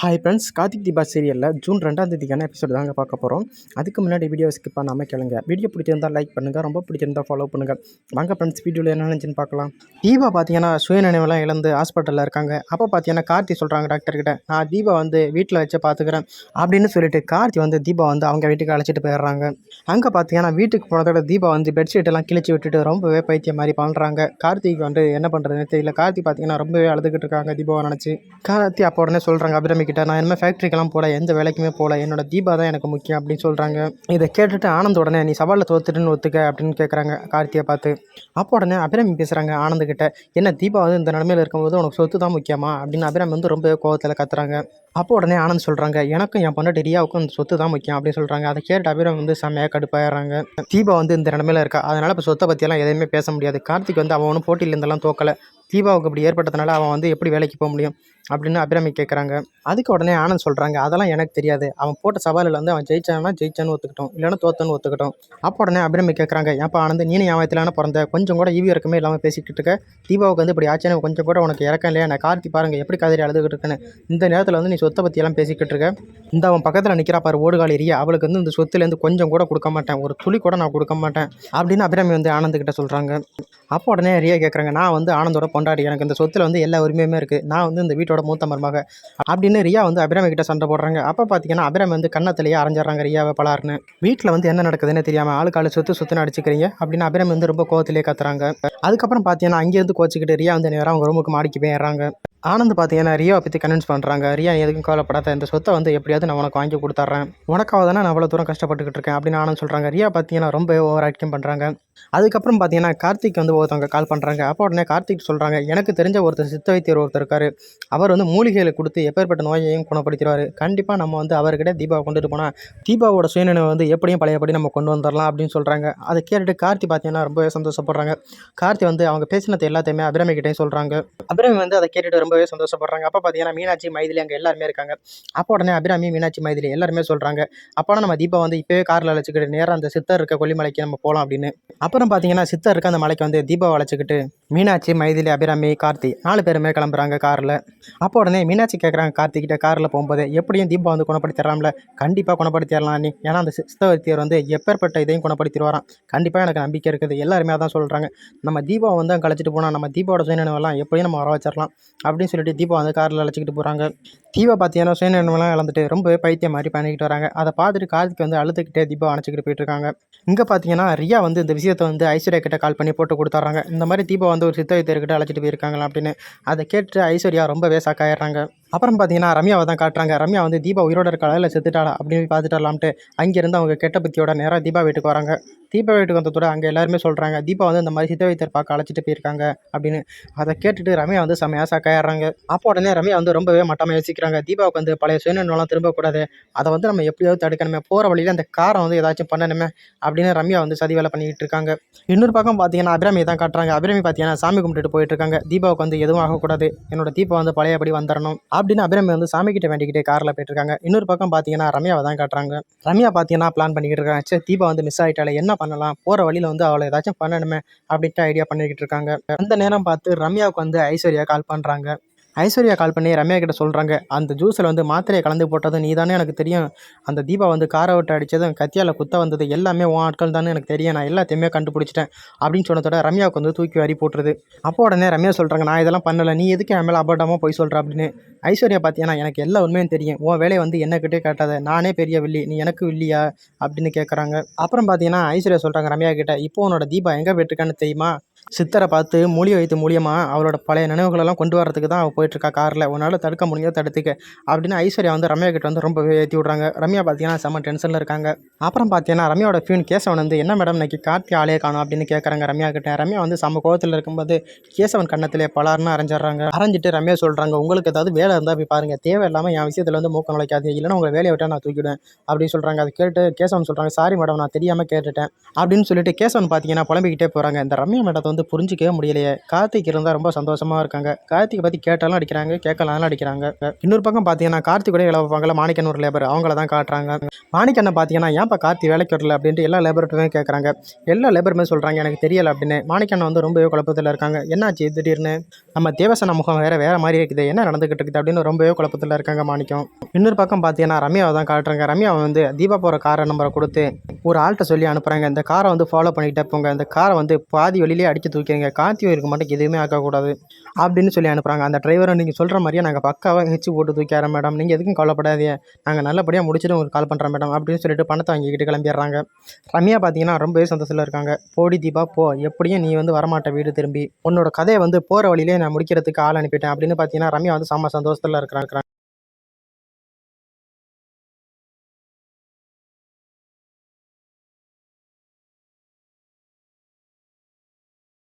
Hi friends Karthik Deepa சீரியலில் June ரெண்டாம் தேதிக்கான episode தாங்க பார்க்க போகிறோம் அதுக்கு முன்னாடி வீடியோ ஸ்கிப் பண்ணாமல் கேளுங்க. வீடியோ பிடிச்சிருந்தா லைக் பண்ணுங்கள் ரொம்ப பிடிச்சிருந்தா ஃபாலோ பண்ணுங்கள் வாங்க ஃப்ரெண்ட்ஸ் வீடியோவில் என்ன நினச்சின்னு பார்க்கலாம். தீபா பார்த்தீங்கன்னா சுயநினைவெல்லாம் இழந்து ஹாஸ்பிட்டலில் இருக்காங்க. அப்போ பார்த்தீங்கன்னா கார்த்தி சொல்கிறாங்க டாக்டர்கிட்ட நான் தீபா வந்து வீட்டில் வச்சு பார்த்துக்கிறேன் அப்படின்னு சொல்லிட்டு கார்த்தி வந்து தீபா வந்து அவங்க வீட்டுக்கு அழைச்சிட்டு போயிடுறாங்க. அங்கே பார்த்தீங்கன்னா வீட்டுக்கு போனதோட தீபா வந்து பெட்ஷீட் எல்லாம் கிழிச்சு விட்டுட்டு ரொம்பவே பைத்தியம் மாதிரி பண்ணுறாங்க கார்த்திக் வந்து என்ன பண்ணுறதுன்னு தெரியல. கார்த்தி பார்த்தீங்கன்னா ரொம்பவே அழுதுகிட்டு இருக்காங்க தீபாவை நினச்சி. கார்த்தி அப்போ உடனே சொல்கிறாங்க அபிரமி கிட்ட நான் இனிமேல் ஃபேக்ட்ரிக்கெல்லாம் போகல எந்த வேலைக்குமே போகல என்னோட தீபா தான் எனக்கு முக்கியம் அப்படின்னு சொல்கிறாங்க இதை கேட்டுட்டு ஆனந்த் உடனே நீ சவாலில் தோத்துட்டுன்னு ஒத்துக்க அப்படின்னு கேட்குறாங்க கார்த்தியை பார்த்து. அப்போ உடனே அபிராமி பேசுகிறாங்க ஆனந்த் கிட்ட என்ன தீபா வந்து இந்த நிலமையில் இருக்கும்போது உனக்கு சொத்து தான் முக்கியமா? அப்படின்னு அபிராமி வந்து ரொம்ப கோவத்தில் கத்துறாங்க. அப்போ உடனே ஆனந்த் சொல்கிறாங்க எனக்கும் என் பொண்ணு ரியாவுக்கும் இந்த சொத்து தான் முக்கியம் அப்படின்னு சொல்கிறாங்க அதை கேட்டு அபிராமி வந்து செம்மையாக கடுப்பாயிடுறாங்க. தீபா வந்து இந்த நிலமையில் இருக்கா அதனால் இப்போ சொத்தை பற்றியெல்லாம் எதையுமே பேச முடியாது. கார்த்திக் வந்து அவன் ஒன்றும் போட்டியில் தோக்கலை. தீபாவுக்கு இப்படி ஏற்பட்டதுனால அவன் வந்து எப்படி வேலைக்கு போக முடியும் அப்படின்னு அபிராமி கேட்குறாங்க அதுக்கு உடனே ஆனந்த் சொல்கிறாங்க அதெல்லாம் எனக்கு தெரியாது. அவன் போட்ட சவாலில் வந்து அவன் ஜெயிச்சானா ஜெயிச்சான்னு ஒத்துக்கிட்டோம் இல்லைன்னா தோத்தன்னு ஒத்துக்கிட்டோம். அப்போ உடனே அபிராமி கேட்குறாங்க ஏப்பா ஆனந்த் நீனு என் வயத்திலான பிறந்த? கொஞ்சம் கூட ஈவி இறக்கமே இல்லாமல் பேசிக்கிட்டு இருக்க. தீபாவுக்கு வந்து இப்படி ஆச்சுன்னு கொஞ்சம் கூட உனக்கு இறக்கம் இல்லையா? நான் கார்த்தி பாருங்க எப்படி கதறி அழுதுகிட்டு இருக்கேன்னு. இந்த நேரத்தில் வந்து நீ சொத்தை பற்றியெல்லாம் பேசிக்கிட்டு இருக்க. இந்த அவன் பக்கத்தில் நிற்கிறா பாரு ஓடுகாலி எரியா அவளுக்கு வந்து இந்த சொத்துலேருந்து கொஞ்சம் கூட கொடுக்க மாட்டேன். ஒரு துளி கூட நான் கொடுக்க மாட்டேன். அப்படின்னு அபிராமி வந்து ஆனந்த் கிட்ட சொல்கிறாங்க அப்போ உடனே ரியா கேட்குறாங்க நான் வந்து ஆனந்தோட பொண்டாடி எனக்கு இந்த சொத்தில் வந்து எல்லா உரிமையுமே இருக்குது நான் வந்து இந்த வீட்டோட மூத்த மருமக. அப்படின்னு ரியா வந்து அபிராமி கிட்ட சண்டை போடுறாங்க. அப்போ பார்த்தீங்கன்னா அபிராமி வந்து கண்ணத்திலேயே அரைஞ்சிடுறாங்க ரியாவை பலார்னு வீட்டில் வந்து என்ன நடக்குதுன்னு தெரியாமல் ஆளுக்கு ஆளு சொத்து சொத்துன்னு அடிச்சுக்கிறீங்க அப்படின்னு அபிராமி வந்து ரொம்ப கோவத்திலே கத்துறாங்க. அதுக்கப்புறம் பார்த்தீங்கன்னா அங்கேருந்து கோச்சிக்கிட்டு ரியா வந்து நேராக அவங்க ரூமுக்கு மாடிக்கு போயிடுறாங்க ஆனந்த் பார்த்தீங்கன்னா ரியாவை பற்றி கன்வின்ஸ் பண்ணுறாங்க ரியா நீ எதுக்கும் கவலைப்படாத. இந்த சொத்தை வந்து எப்படியாவது நான் உனக்கு வாங்கி கொடுத்துட்றேன் உனக்காக தானே நான் அவ்வளோ தூரம் கஷ்டப்பட்டுக்கிட்டு இருக்கேன் அப்படின்னு ஆனந்த் சொல்கிறாங்க ரியா பார்த்தீங்கன்னா ரொம்ப ஓவர் ஆக்டிங் பண்ணுறாங்க அதுக்கப்புறம் பார்த்தீங்கன்னா கார்த்திக் வந்து ஒருத்தவங்க கால் பண்ணுறாங்க அப்போ உடனே கார்த்திக் சொல்கிறாங்க எனக்கு தெரிஞ்ச ஒருத்தர் சித்த வைத்தியர் ஒருத்தர் இருக்கார். அவர் வந்து மூலிகைகளை கொடுத்து எப்பேற்பட்ட நோயையும் குணப்படுத்திடுவார். கண்டிப்பாக நம்ம வந்து அவர்கிட்ட தீபாவை கொண்டுட்டு போனால் தீபாவோட சுயநினைவை வந்து எப்படியும் பழையபடி நம்ம கொண்டு வந்துடலாம் அப்படின்னு சொல்கிறாங்க அதை கேட்டுட்டு கார்த்தி பார்த்தீங்கன்னா ரொம்பவே சந்தோஷப்படுறாங்க. கார்த்தி வந்து அவங்க பேசினது எல்லாத்தையுமே அபிராமி கிட்டேயும் சொல்கிறாங்க அபிராமி வந்து அதை கேட்டுட்டு ரொம்பவே சந்தோஷப்படுறாங்க. அப்போ பார்த்தீங்கன்னா மீனாட்சி மைதிலி அங்கே எல்லாருமே இருக்காங்க. அப்போ உடனே அபிராமி மீனாட்சி மைதிலி எல்லாருமே சொல்கிறாங்க அப்போனா நம்ம தீபா வந்து இப்போவே காரில் அழைச்சிக்கிட்டு நேராக அந்த சித்தர் இருக்க கொல்லிமலைக்கு நம்ம போகலாம் அப்படின்னு. அப்புறம் பார்த்தீங்கன்னா சித்தர் இருக்க அந்த மலைக்கு வந்து தீபாவை அழைச்சிக்கிட்டு மீனாட்சி மைதிலி அபிராமி கார்த்தி நாலு பேருமே கிளம்புறாங்க காரில். அப்போ உடனே மீனாட்சி கேட்குறாங்க கார்த்திகிட்ட காரில் போகும்போது எப்படியும் தீபா வந்து குணப்படுத்திடலாம்ல? கண்டிப்பாக குணப்படுத்திடலாம் நீ ஏன்னா அந்த சித்தவர்த்தியர் வந்து எப்பேற்பட்ட இதையும் குணப்படுத்திடுவாராம். கண்டிப்பாக எனக்கு நம்பிக்கை இருக்குது. எல்லாருமே அதான் சொல்கிறாங்க நம்ம தீபா வந்து அங்கே அழைச்சிட்டு போனால் நம்ம தீபாவோட சுயநினைவெல்லாம் எப்படியும் நம்ம வர வச்சிடலாம் அப்படின்னு சொல்லிட்டு தீபா வந்து காரில் அழைச்சிக்கிட்டு போகிறாங்க தீபா பார்த்தீங்கன்னா சுயநினைவெல்லாம் இழந்துட்டு ரொம்பவே பைத்தியம் மாதிரி பண்ணிக்கிட்டு வராங்க. அதை பார்த்துட்டு கார்த்திக் வந்து அழுதுகிட்டே தீபா அணைச்சிக்கிட்டு போயிட்டுருக்காங்க இங்கே பார்த்தீங்கன்னா ரியா வந்து இந்த விஷயத்தை வந்து ஐஸ்வர்யா கிட்ட கால் பண்ணி போட்டு கொடுத்துட்றாங்க. இந்த மாதிரி தீபா வந்து ஒரு சித்த வைத்தியர்கிட்ட அழைச்சிட்டு போயிருக்காங்களா அப்படின்னு. அதை கேட்டு ஐஸ்வர்யா ரொம்பவே சாக்காயிடுறாங்க அப்புறம் பார்த்தீங்கன்னா ரம்யாவை தான் காட்டுறாங்க. ரம்யா வந்து தீபா உயிரோட இருக்காளா இல்லை செத்துட்டாளா அப்படின்னு போய் அங்கேருந்து அவங்க கெட்ட புத்தியோட நேராக தீபா வீட்டுக்கு வராங்க. தீபா வீட்டுக்கு வந்ததோட அங்கே எல்லாருமே சொல்கிறாங்க தீபா வந்து இந்த மாதிரி சித்த வைத்தியர் பார்க்க அழைச்சிட்டு போயிருக்காங்க அப்படின்னு. அதை கேட்டுட்டு ரம்யா வந்து செமையாக சாக்காயிடுறாங்க. அப்போ உடனே ரம்யா வந்து ரொம்பவே மட்டமாக யோசிக்கிறாங்க. தீபாவுக்கு வந்து பழைய சுயநலம் திரும்பக்கூடாது. அதை வந்து நம்ம எப்படியாவது தடுக்கணுமே போகிற வழியில் அந்த காரை வந்து ஏதாச்சும் பண்ணணுமே அப்படின்னு ரம்யா வந்து சதி வேலை பண்ணிக்கிட்டு இருக்காங்க. இன்னொரு பக்கம் பார்த்தீங்கன்னா அபிராமி தான் காட்டுறாங்க. அபிராமி பார்த்தீங்கன்னா சாமி கும்பிட்டுட்டு போயிட்டு இருக்காங்க. தீபாவுக்கு வந்து எதுவும் ஆகக்கூடாது. என்னோட தீபா வந்து பழையபடி வந்துடணும் அப்படின்னு அபிராமி வந்து சாமி கிட்ட வேண்டிக்கிட்டே காரில் போயிட்டு இருக்காங்க. இன்னொரு பக்கம் பார்த்தீங்கன்னா ரம்யாவை தான் காட்டுறாங்க. ரம்யா பார்த்தீங்கன்னா பிளான் பண்ணிக்கிட்டு இருக்காங்க. சரி தீபா வந்து மிஸ் ஆகிட்டாலே என்ன பண்ணலாம். போகிற வழியில் வந்து அவளை ஏதாச்சும் பண்ணணுமே அப்படின்ட்டு ஐடியா பண்ணிக்கிட்டு இருக்காங்க. அந்த நேரம் பார்த்து ரம்யாவுக்கு வந்து ஐஸ்வர்யா கால் பண்ணுறாங்க ஐஸ்வர்யா கால் பண்ணி ரம்யா கிட்ட சொல்கிறாங்க அந்த ஜூஸில் வந்து மாத்திரையை கலந்து போட்டதும் நீ தானே எனக்கு தெரியும். அந்த தீபா வந்து காரை விட்டு அடித்ததும் கத்தியால் குத்த வந்தது எல்லாமே உன் ஆட்கள் தானே எனக்கு தெரியும். நான் எல்லாத்தையுமே கண்டுபிடிச்சிட்டேன் அப்படின்னு சொன்னதோட ரம்யாவுக்கு வந்து தூக்கி வாரி போட்டுருது. அப்போ உடனே ரம்யா சொல்கிறாங்க நான் இதெல்லாம் பண்ணலை. நீ எதுக்கு என் மேலே அபட்டமாக போய் சொல்கிற அப்படின்னு. ஐஸ்வர்யா பார்த்தீங்கன்னா எனக்கு எல்லா உண்மையும் தெரியும். உன் வேலையை வந்து என்னக்கிட்டே காட்டாத. நானே பெரிய வில்லி. நீ எனக்கு வில்லியா? அப்படின்னு கேட்குறாங்க அப்புறம் பார்த்தீங்கன்னா ஐஸ்வர்யா சொல்கிறாங்க ரம்யா கிட்ட இப்போ உன்னோட தீபா எங்கே போயிட்டுருக்கான்னு தெரியுமா? சித்தரை பார்த்து மூலிகை வைத்து மூலியமாக அவளோட பழைய நினைவுகளெல்லாம் கொண்டு வரதுக்கு தான் அவள் போயிட்டுருக்கா காரில். உன்னால் தடுக்க முடியாத தடுத்துக்க. அப்படின்னு ஐஸ்வர்யா வந்து ரம்யா கிட்ட வந்து ரொம்பவே ஏற்றி விட்றாங்க. ரம்யா பார்த்தீங்கன்னா செம்ம டென்ஷனில் இருக்காங்க. அப்புறம் பார்த்தீங்கன்னா ரம்யாவோட ஃபியூன் கேசவன் வந்து என்ன மேடம் இன்னைக்கு கார்த்தி ஆளே காணும் அப்படின்னு கேட்குறாங்க ரம்யா கிட்ட. ரம்யா வந்து செம்ம கோவத்தில் இருக்கும்போது கேசவன் கண்ணத்திலே பலார்னு அரைஞ்சிடுறாங்க. அரைஞ்சிட்டு ரம்யா சொல்கிறாங்க உங்களுக்கு ஏதாவது வேலை இருந்தால் போய் பாருங்கள் தேவையில்லாமல் என் விஷயத்தில் வந்து மூக்க நுழைக்காது இல்லைன்னா உங்களை வேலையை விட்டால் நான் தூக்கிடுவேன். அப்படின்னு சொல்கிறாங்க அதை கேட்டு கேசவன் சொல்கிறாங்க சாரி மேடம் நான் தெரியாமல் கேட்டுட்டேன். அப்படின்னு சொல்லிட்டு கேசவன் பார்த்தீங்கன்னா புலம்பிக்கிட்டே போகிறாங்க இந்த ரம்யா மேடத்தை வந்து வந்து புரிஞ்சிக்கவே முடியலையே. கார்த்திக் இருந்தால் ரொம்ப சந்தோஷமாக இருக்காங்க. கார்த்திகை பற்றி கேட்டாலும் அடிக்கிறாங்க கேட்கலாலும் அடிக்கிறாங்க. இன்னொரு பக்கம் பார்த்தீங்கன்னா கார்த்திக் கூட வேலை வைப்பாங்கல்ல மாணிக்கன் ஒரு லேபர் அவங்கள தான் காட்டுறாங்க. மாணிக்கண்ணை பார்த்தீங்கன்னா ஏன்ப்பா கார்த்தி வேலைக்கு வரல அப்படின்ட்டு எல்லா லேபர்ட்டுமே கேட்குறாங்க எல்லா லேபருமே சொல்கிறாங்க எனக்கு தெரியல அப்படின்னு. மாணிக்கண்ணன் வந்து ரொம்பவே குழப்பத்தில் இருக்காங்க. என்னாச்சு? திடீர்னு? நம்ம தேவசன முகம் வேறு வேறு மாதிரி இருக்குது. என்ன நடந்துக்கிட்டு இருக்குது? அப்படின்னு ரொம்பவே குழப்பத்தில் இருக்காங்க மாணிக்கம். இன்னொரு பக்கம் பார்த்தீங்கன்னா ரம்யாவை தான் காட்டுறாங்க. ரம்யாவை வந்து தீபா போகிற காரை நம்பரை கொடுத்து ஒரு ஆள்கிட்ட சொல்லி அனுப்புகிறாங்க இந்த காரை வந்து ஃபாலோ பண்ணிக்கிட்டே போங்க. இந்த காரை வந்து பாதி வெளியிலே வச்சு தூக்கிடுங்க கார்த்தி இருக்க மட்டும் எதுவுமே ஆக்கக்கூடாது அப்படின்னு சொல்லி அனுப்புகிறாங்க அந்த டிரைவரை நீங்கள் சொல்கிற மாதிரியே நாங்கள் பக்காவாக ஹெச்சு போட்டு தூக்கிடுறோம் மேடம் நீங்கள் எதுக்கும் கவலைப்படாதீங்க. நாங்கள் நல்லபடியாக முடிச்சுட்டு உங்களுக்கு கால் பண்ணுறோம் மேடம் அப்படின்னு சொல்லிட்டு பணத்தை வாங்கிக்கிட்டு கிளம்பிடுறாங்க. ரம்யா பார்த்தீங்கன்னா ரொம்பவே சந்தோஷத்தில் இருக்காங்க. போடி தீபா போ. எப்படியும் நீ வந்து வரமாட்ட வீடு திரும்பி. உன்னோட கதையை வந்து போகிற வழியிலே நான் முடிக்கிறதுக்கு ஆள் அனுப்பிட்டேன் அப்படின்னு பார்த்தீங்கன்னா ரம்யா வந்து செம்ம சந்தோஷத்தில் இருக்கிறாங்க.